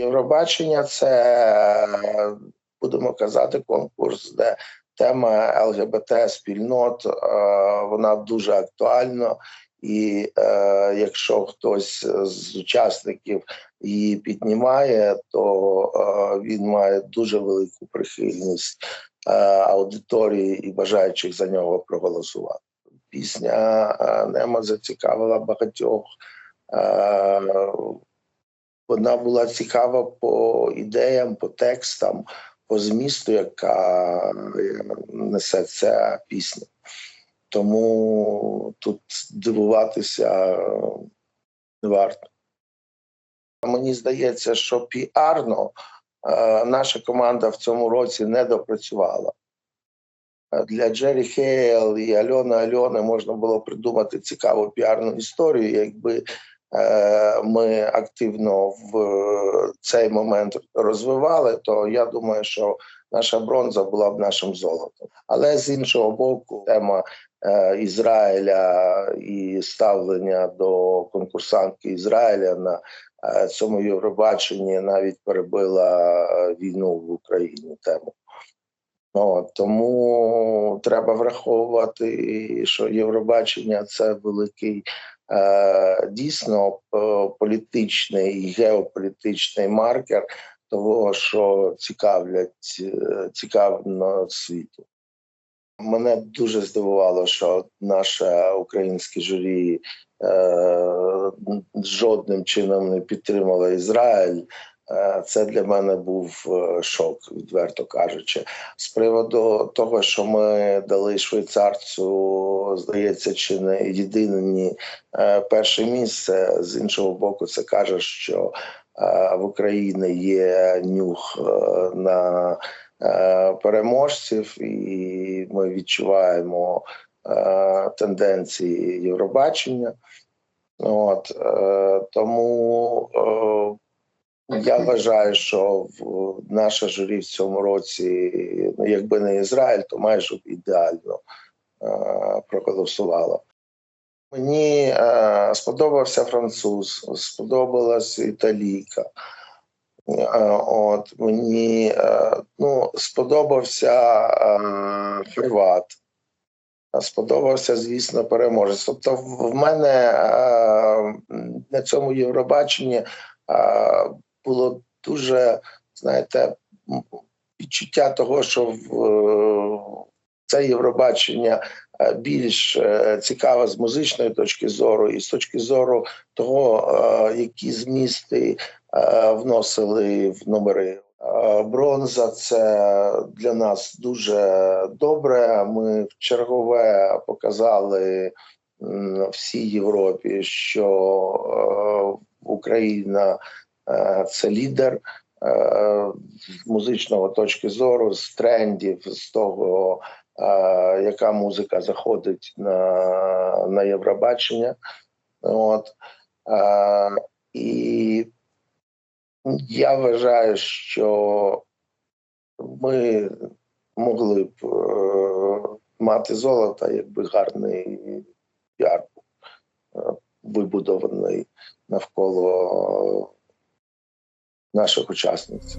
Євробачення це будемо казати конкурс, де тема ЛГБТ спільнот е, вона дуже актуальна. І е, якщо хтось з учасників її піднімає, то е, він має дуже велику прихильність е, аудиторії і бажаючих за нього проголосувати. Пісня е, Нема зацікавила багатьох. Е, вона була цікава по ідеям, по текстам, по змісту, яка е, несе ця пісня. Тому тут дивуватися не варто. Мені здається, що піарно е, наша команда в цьому році не допрацювала. Е, Для Джері Хейл і Альони Альони можна було придумати цікаву піарну історію, якби ми активно в цей момент розвивали, то я думаю, що наша бронза була б нашим золотом. Але з іншого боку, тема е, Ізраїля і ставлення до конкурсантки Ізраїля на е, цьому Євробаченні навіть перебила е, війну в Україні тему. От, тому треба враховувати, що Євробачення це великий е, дійсно е, політичний і геополітичний маркер того, що цікавлять е, цікавно світу. Мене дуже здивувало, що наше українське журі е, жодним чином не підтримало Ізраїль. Е, Це для мене був е, шок, відверто кажучи. З приводу того, що ми дали швейцарцю, здається, чи не єдині е, перше місце. З іншого боку, це каже, що в Україні є нюх на переможців, і ми відчуваємо тенденції Євробачення. От тому я вважаю, що в наше журі в цьому році, ну якби не Ізраїль, то майже ідеально е, проголосувало. Мені е, сподобався француз, сподобалась італійка. Е, от мені е, ну, сподобався е, хорват. Сподобався, звісно, переможець. Тобто, в мене е, на цьому Євробаченні е, було дуже, знаєте, відчуття того, що в е, це Євробачення е, більш е, цікаве з музичної точки зору, і з точки зору того, які змісти вносили в номери. Бронза це для нас дуже добре. Ми в чергове показали всій Європі, що Україна це лідер е, з музичного точки зору, з трендів, з того, е, яка музика заходить на, на Євробачення. От. Е, і я вважаю, що ми могли б е, мати золото, якби гарний е, вибудований навколо наших учасниць.